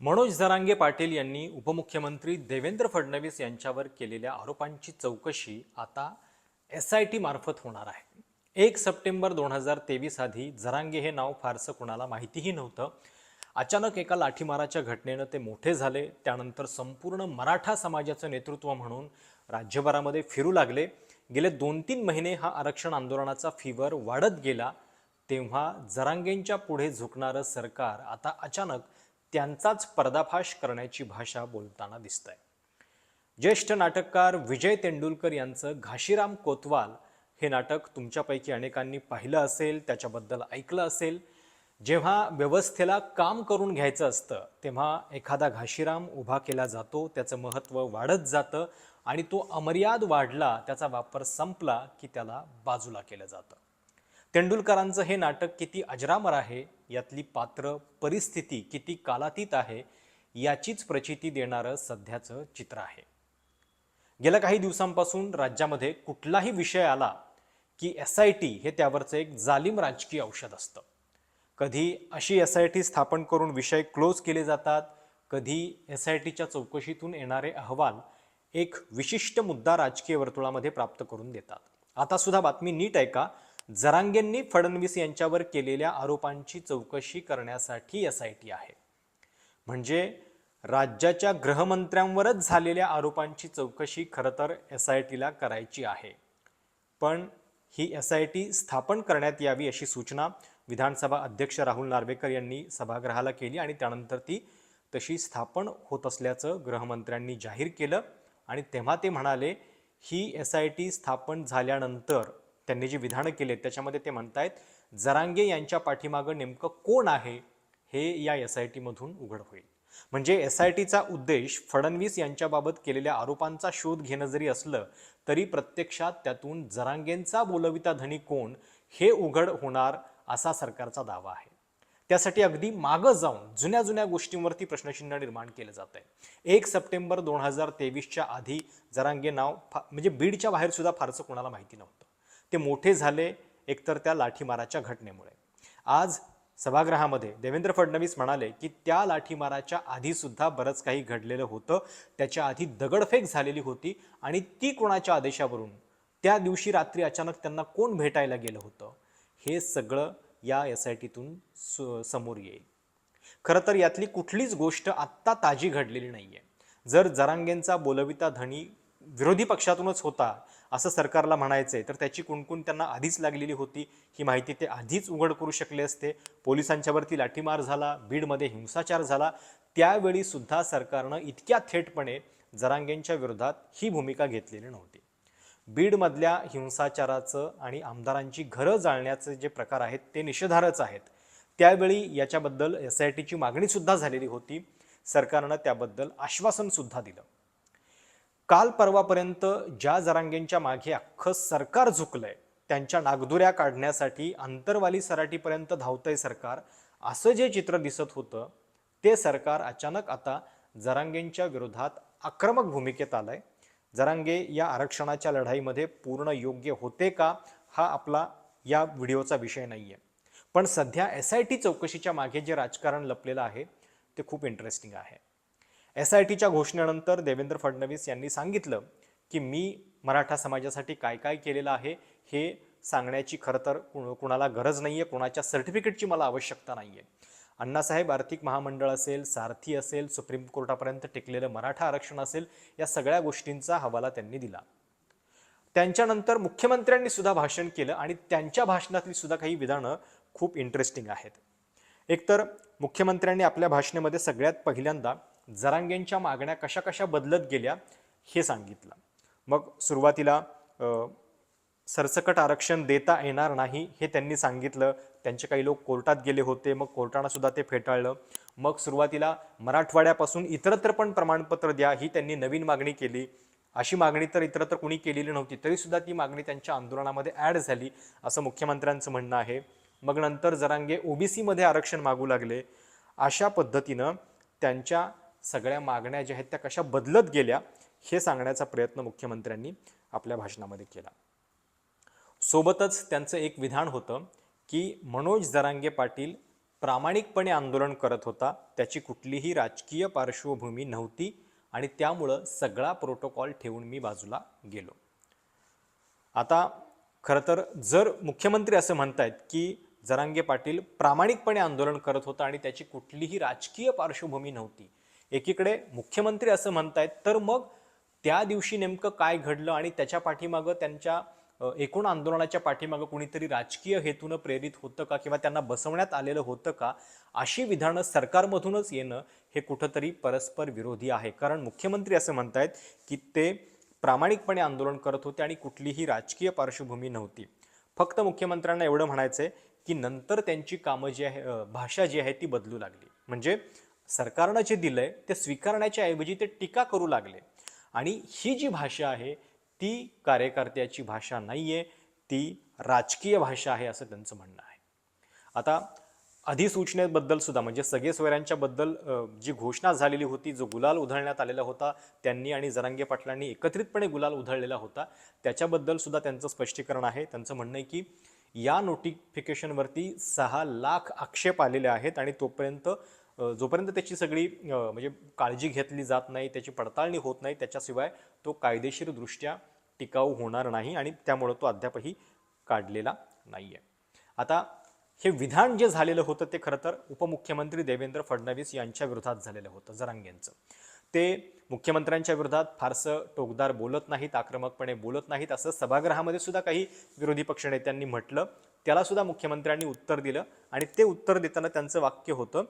मनोज जरांगे पाटील यांनी उपमुख्यमंत्री देवेंद्र फडणवीस यांच्यावर केलेल्या आरोपांची चौकशी आता एस आय टी मार्फत होणार आहे. एक सप्टेंबर दोन हजार तेवीस आधी जरांगे हे नाव फारसं कुणाला माहितीही नव्हतं. अचानक एका लाठीमाराच्या घटनेनं ते मोठे झाले. त्यानंतर संपूर्ण मराठा समाजाचं नेतृत्व म्हणून राज्यभरामध्ये फिरू लागले. गेले दोन तीन महिने हा आरक्षण आंदोलनाचा फीवर वाढत गेला. तेव्हा जरांगेंच्या पुढे झुकणारं सरकार आता अचानक त्यांचाच पर्दाफाश करण्याची भाषा बोलताना दिसतंय. ज्येष्ठ नाटककार विजय तेंडुलकर यांचं घाशीराम कोतवाल हे नाटक तुमच्यापैकी अनेकांनी पाहिलं असेल त्याच्याबद्दल ऐकलं असेल. जेव्हा व्यवस्थेला काम करून घ्यायचं असतं तेव्हा एखादा घाशीराम उभा केला जातो त्याचं महत्त्व वाढत जातं आणि तो अमर्याद वाढला त्याचा वापर संपला की त्याला बाजूला केलं जातं. तेंडुलकरांचं हे नाटक किती अजरामर आहे यातली पात्र परिस्थिती किती कालातीत आहे याचीच प्रचिती देणारं सध्याचं चित्र आहे. गेल्या काही दिवसांपासून राज्यामध्ये कुठलाही विषय आला की एस आय टी हे त्यावरचं एक जालिम राजकीय औषध असतं. कधी अशी एस आय टी स्थापन करून विषय क्लोज केले जातात कधी एस आय टीच्या चौकशीतून येणारे अहवाल एक विशिष्ट मुद्दा राजकीय वर्तुळामध्ये प्राप्त करून देतात. आता सुद्धा बातमी नीट ऐका जरांगेंनी फडणवीस यांच्यावर केलेल्या आरोपांची चौकशी करण्यासाठी एस आय टी आहे. म्हणजे राज्याच्या गृहमंत्र्यांवरच झालेल्या आरोपांची चौकशी खरं तर एस आय टीला करायची आहे. पण ही एस आय टी स्थापन करण्यात यावी अशी सूचना विधानसभा अध्यक्ष राहुल नार्वेकर यांनी सभागृहाला केली आणि त्यानंतर ती तशी स्थापन होत असल्याचं गृहमंत्र्यांनी जाहीर केलं. आणि तेव्हा ते म्हणाले ही एस आय टी स्थापन झाल्यानंतर त्यांनी जी विधानं केली आहेत त्याच्यामध्ये ते म्हणतायत जरांगे यांच्या पाठीमागं नेमकं कोण आहे हे या एस आय टीमधून उघड होईल. म्हणजे एस आय टीचा उद्देश फडणवीस यांच्याबाबत केलेल्या आरोपांचा शोध घेणं जरी असलं तरी प्रत्यक्षात त्यातून जरांगेंचा बोलविता धनी कोण हे उघड होणार असा सरकारचा दावा आहे. त्यासाठी अगदी मागं जाऊन जुन्या जुन्या गोष्टींवरती प्रश्नचिन्ह निर्माण केलं जात आहे एक सप्टेंबर दोन हजार तेवीसच्या आधी जरांगे नाव फा म्हणजे बीडच्या बाहेर सुद्धा फारसं कोणाला माहिती नव्हतं. ते मोठे झाले एकतर त्या लाठीमाराच्या घटनेमुळे. आज सभागृहामध्ये देवेंद्र फडणवीस म्हणाले की त्या लाठीमाराच्या आधीसुद्धा बरंच काही घडलेलं होतं. त्याच्या आधी दगडफेक झालेली होती आणि ती कोणाच्या आदेशावरून? त्या दिवशी रात्री अचानक त्यांना कोण भेटायला गेलं होतं? हे सगळं या एस आय टीतून समोर येईल. खरं तर यातली कुठलीच गोष्ट आत्ता ताजी घडलेली नाही आहे जर जरांगेंचा बोलविता धनी विरोधी पक्षातूनच होता असं सरकारला म्हणायचं आहे तर त्याची कुणकुण त्यांना आधीच लागलेली होती. ही माहिती ते आधीच उघड करू शकले असते. पोलिसांच्यावरती लाठीमार झाला बीडमध्ये हिंसाचार झाला. त्यावेळी सुद्धा सरकारनं इतक्या थेटपणे जरांगेंच्या विरोधात ही भूमिका घेतलेली नव्हती. बीडमधल्या हिंसाचाराचं आणि आमदारांची घरं जाळण्याचे जे प्रकार आहेत ते निषेधारच आहेत. त्यावेळी याच्याबद्दल एस आय टीची मागणीसुद्धा झालेली होती. सरकारनं त्याबद्दल आश्वासनसुद्धा दिलं. काल परवापर्यंत ज्या जरांगेंच्या मागे अख्खं सरकार झुकलंय त्यांच्या नागदुऱ्या काढण्यासाठी अंतरवाली सराटीपर्यंत धावतंय सरकार. असं जे चित्र दिसत होतं ते सरकार अचानक आता जरांगेंच्या विरोधात आक्रमक भूमिकेत आलंय. जरांगे या आरक्षणाच्या लढाईमध्ये पूर्ण योग्य होते का हा आपला या व्हिडिओचा विषय नाही आहे पण सध्या एस आय टी चौकशीच्या मागे जे राजकारण लपलेलं आहे ते खूप इंटरेस्टिंग आहे. एस आय टीच्या घोषणेनंतर देवेंद्र फडणवीस यांनी सांगितलं की मी मराठा समाजासाठी काय काय केलेलं आहे हे सांगण्याची खरं तर कुणाला गरज नाही आहे कुणाच्या सर्टिफिकेटची मला आवश्यकता नाही आहे अण्णासाहेब आर्थिक महामंडळ असेल सारथी असेल सुप्रीम कोर्टापर्यंत टिकलेलं मराठा आरक्षण असेल या सगळ्या गोष्टींचा हवाला त्यांनी दिला. त्यांच्यानंतर मुख्यमंत्र्यांनी सुद्धा भाषण केलं आणि त्यांच्या भाषणातली सुद्धा काही विधानं खूप इंटरेस्टिंग आहेत. एकतर मुख्यमंत्र्यांनी आपल्या भाषणेमध्ये सगळ्यात पहिल्यांदा जरांगेंच्या मागण्या कशा कशा बदलत गेल्या हे सांगितलं. मग सुरुवातीला सरसकट आरक्षण देता येणार नाही हे त्यांनी सांगितलं. त्यांचे काही लोक कोर्टात गेले होते मग कोर्टानं सुद्धा ते फेटाळलं. मग सुरुवातीला मराठवाड्यापासून इतरत्र पण प्रमाणपत्र द्या ही त्यांनी नवीन मागणी केली. अशी मागणी तर इतरत्र कुणी केलेली नव्हती तरीसुद्धा ती मागणी त्यांच्या आंदोलनामध्ये ॲड झाली असं मुख्यमंत्र्यांचं म्हणणं आहे. मग नंतर जरांगे ओबीसीमध्ये आरक्षण मागू लागले. अशा पद्धतीनं त्यांच्या सगळ्या मागण्या ज्या आहेत त्या कशा बदलत गेल्या हे सांगण्याचा प्रयत्न मुख्यमंत्र्यांनी आपल्या भाषणामध्ये केला. सोबतच त्यांचं एक विधान होतं की मनोज जरांगे पाटील प्रामाणिकपणे आंदोलन करत होता त्याची कुठलीही राजकीय पार्श्वभूमी नव्हती आणि त्यामुळं सगळा प्रोटोकॉल ठेवून मी बाजूला गेलो. आता खरं तर जर मुख्यमंत्री असं म्हणतायत की जरांगे पाटील प्रामाणिकपणे आंदोलन करत होता आणि त्याची कुठलीही राजकीय पार्श्वभूमी नव्हती एकीकडे मुख्यमंत्री असं म्हणतायत तर मग त्या दिवशी नेमकं काय घडलं आणि त्याच्या पाठीमागं त्यांच्या एकूण आंदोलनाच्या पाठीमागं कुणीतरी राजकीय हेतूनं प्रेरित होतं का किंवा त्यांना बसवण्यात आलेलं होतं का अशी विधानं सरकारमधूनच येणं हे कुठंतरी परस्पर विरोधी आहे. कारण मुख्यमंत्री असं म्हणतायत की ते प्रामाणिकपणे आंदोलन करत होते आणि कुठलीही राजकीय पार्श्वभूमी नव्हती. फक्त मुख्यमंत्र्यांना एवढं म्हणायचं आहे की नंतर त्यांची कामं जी आहे भाषा जी आहे ती बदलू लागली. म्हणजे सरकारनं जे दिलंय ते स्वीकारण्याच्या ऐवजी ते टीका करू लागले. आणि ही जी भाषा आहे ती कार्यकर्त्याची भाषा नाही आहे ती राजकीय भाषा आहे असं त्यांचं म्हणणं आहे. आता अधिसूचनेबद्दल सुद्धा म्हणजे सगळे सोयऱ्यांच्या जी घोषणा झालेली होती जो गुलाल उधळण्यात आलेला होता त्यांनी आणि जरांगे पाटलांनी एकत्रितपणे गुलाल उधळलेला होता त्याच्याबद्दल सुद्धा त्यांचं स्पष्टीकरण आहे. त्यांचं म्हणणं आहे की या नोटिफिकेशनवरती सहा लाख आक्षेप आलेले आहेत आणि तोपर्यंत जोपर्यंत त्याची सगळी म्हणजे काळजी घेतली जात नाही त्याची पडताळणी होत नाही त्याच्याशिवाय तो कायदेशीरदृष्ट्या टिकाऊ होणार नाही आणि त्यामुळं तो अद्यापही काढलेला नाही आहे आता हे विधान जे झालेलं होतं ते खरं तर उपमुख्यमंत्री देवेंद्र फडणवीस यांच्या विरोधात झालेलं होतं जरांगेंचं. ते मुख्यमंत्र्यांच्या विरोधात फारसं टोकदार बोलत नाहीत आक्रमकपणे बोलत नाहीत असं सभागृहामध्ये सुद्धा काही विरोधी पक्षनेत्यांनी म्हटलं. त्याला सुद्धा मुख्यमंत्र्यांनी उत्तर दिलं आणि ते उत्तर देताना त्यांचं वाक्य होतं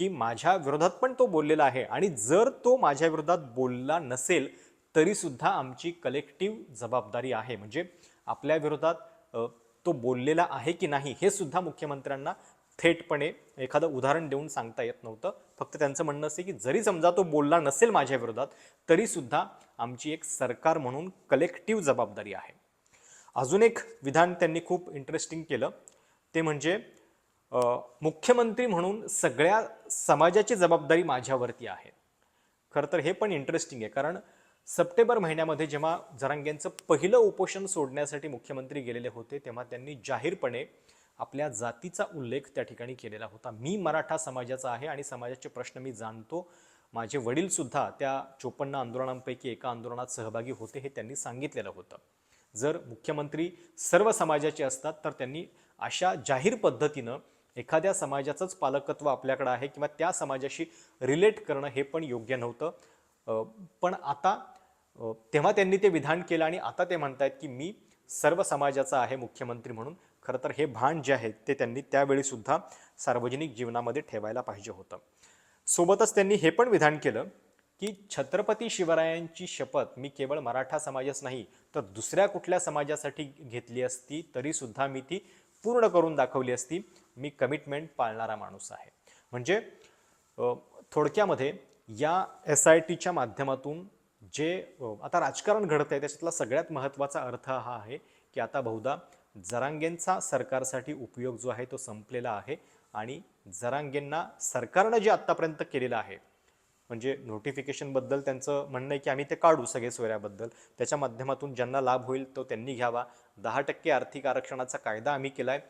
की माझ्या विरोधात पण तो बोललेला आहे. आणि जर तो माझ्या विरोधात बोलला नसेल तरीसुद्धा आमची कलेक्टिव्ह जबाबदारी आहे. म्हणजे आपल्या विरोधात तो बोललेला आहे की नाही हे सुद्धा मुख्यमंत्र्यांना थेटपणे एखादं उदाहरण देऊन सांगता येत नव्हतं. फक्त त्यांचं म्हणणं असे की जरी समजा तो बोलला नसेल माझ्या विरोधात तरीसुद्धा आमची एक सरकार म्हणून कलेक्टिव्ह जबाबदारी आहे. अजून एक विधान त्यांनी खूप इंटरेस्टिंग केलं. ते म्हणजे मुख्यमंत्री म्हणून सगळ्या समाजाची जबाबदारी माझ्यावरती आहे. खरं तर हे पण इंटरेस्टिंग आहे. कारण सप्टेंबर महिन्यामध्ये जेव्हा जरांगेंचं पहिलं उपोषण सोडण्यासाठी मुख्यमंत्री गेलेले होते तेव्हा त्यांनी जाहीरपणे आपल्या जातीचा उल्लेख त्या ठिकाणी केलेला होता. मी मराठा समाजाचा आहे आणि समाजाचे प्रश्न मी जाणतो. माझे वडीलसुद्धा त्या चोपन्न आंदोलनांपैकी एका आंदोलनात सहभागी होते हे त्यांनी सांगितलेलं होतं. जर मुख्यमंत्री सर्व समाजाचे असतात तर त्यांनी अशा जाहीर पद्धतीनं एखाद्या समाजाचंच पालकत्व आपल्याकडं आहे किंवा त्या समाजाशी रिलेट करणं हे पण योग्य नव्हतं. पण आता तेव्हा त्यांनी ते विधान केलं आणि आता ते म्हणतायत की मी सर्व समाजाचा आहे मुख्यमंत्री म्हणून. खरं तर हे भान जे आहे ते त्यांनी त्यावेळीसुद्धा सार्वजनिक जीवनामध्ये ठेवायला पाहिजे होतं. सोबतच त्यांनी हे पण विधान केलं की छत्रपती शिवरायांची शपथ मी केवळ मराठा समाजच नाही तर दुसऱ्या कुठल्या समाजासाठी घेतली असती तरीसुद्धा मी ती पूर्ण करून दाखवली असती. मी कमिटमेंट पाळणारा माणूस आहे. म्हणजे थोडक्यामध्ये या एस आय टीच्या माध्यमातून जे आता राजकारण घडत आहे त्याच्यातला सगळ्यात महत्त्वाचा अर्थ हा आहे की आता बहुधा जरांगेंचा सरकारसाठी उपयोग जो आहे तो संपलेला आहे आणि जरांगेंना सरकारनं जे आत्तापर्यंत केलेलं आहे म्हणजे नोटिफिकेशनबद्दल त्यांचं म्हणणं आहे की आम्ही ते काढू सगळे सोयऱ्याबद्दल त्याच्या माध्यमातून ज्यांना लाभ होईल तो त्यांनी घ्यावा. दहा टक्के आर्थिक आरक्षणाचा कायदा आम्ही केला आहे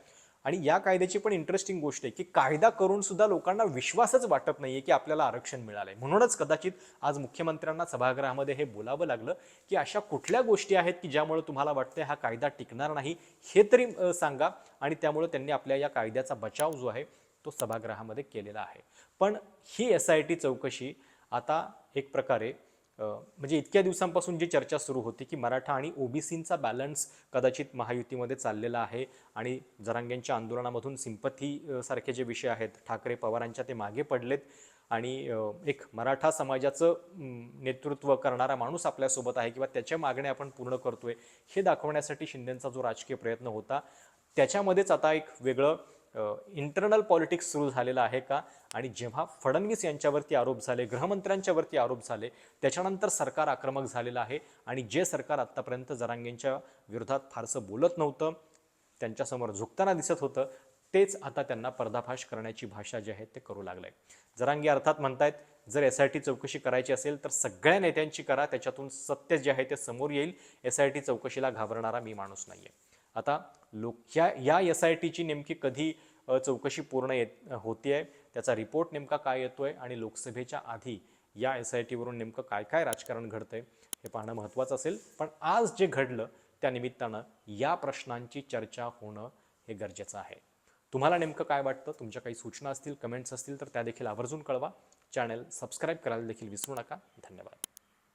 आणि या कायद्याची पण इंटरेस्टिंग गोष्ट आहे की कायदा करून सुद्धा लोकांना विश्वासच वाटत नाहीये की आपल्याला आरक्षण मिळालंय. म्हणूनच कदाचित आज मुख्यमंत्र्यांना सभागृहामध्ये हे बोलावं लागलं की अशा कुठल्या गोष्टी आहेत की ज्यामुळे तुम्हाला वाटतंय हा कायदा टिकणार नाही हे तरी सांगा आणि त्यामुळे त्यांनी आपल्या या कायद्याचा बचाव जो आहे तो सभागृहामध्ये केलेला आहे. पण ही एस आय टी चौकशी आता एक प्रकारे म्हणजे इतक्या दिवसांपासून जी चर्चा सुरू होती की मराठा आणि ओबीसींचा बॅलन्स कदाचित महायुतीमध्ये चाललेला आहे आणि जरांगेंच्या आंदोलनामधून सिंपथी सारखे जे विषय आहेत ठाकरे पवारांच्या ते मागे पडलेत आणि एक मराठा समाजाचं नेतृत्व करणारा माणूस आपल्यासोबत आहे किंवा त्याच्या मागण्या आपण पूर्ण करतोय हे दाखवण्यासाठी शिंदेचा जो राजकीय प्रयत्न होता त्याच्यामध्येच आता एक वेगळं इंटरनल पॉलिटिक्स सुरू झालेलं आहे का? आणि जेव्हा फडणवीस यांच्यावरती आरोप झाले गृहमंत्र्यांच्यावरती आरोप झाले त्याच्यानंतर सरकार आक्रमक झालेलं आहे. आणि जे सरकार आत्तापर्यंत जरांगेंच्या विरोधात फारसं बोलत नव्हतं त्यांच्यासमोर झुकताना दिसत होतं तेच आता त्यांना पर्दाफाश करण्याची भाषा जी आहे ते करू लागलंय. जरांगे अर्थात म्हणतायत जर एस आय टी चौकशी करायची असेल तर सगळ्या नेत्यांची करा त्याच्यातून सत्य जे आहे ते समोर येईल. एस आय टी चौकशीला घाबरणारा मी माणूस नाही आहे आता लोक या या एस आय टीची नेमकी कधी चौकशी पूर्ण येत होतीये त्याचा रिपोर्ट नेमका काय येतो आहे आणि लोकसभेच्या आधी या एस आय टीवरून नेमकं काय काय राजकारण घडतं आहे हे पाहणं महत्त्वाचं असेल. पण आज जे घडलं त्या निमित्तानं या प्रश्नांची चर्चा होणं हे गरजेचं आहे. तुम्हाला नेमकं काय वाटतं? तुमच्या काही सूचना असतील कमेंट्स असतील तर त्या देखील आवर्जून कळवा. चॅनल सबस्क्राईब करायला देखील विसरू नका. धन्यवाद.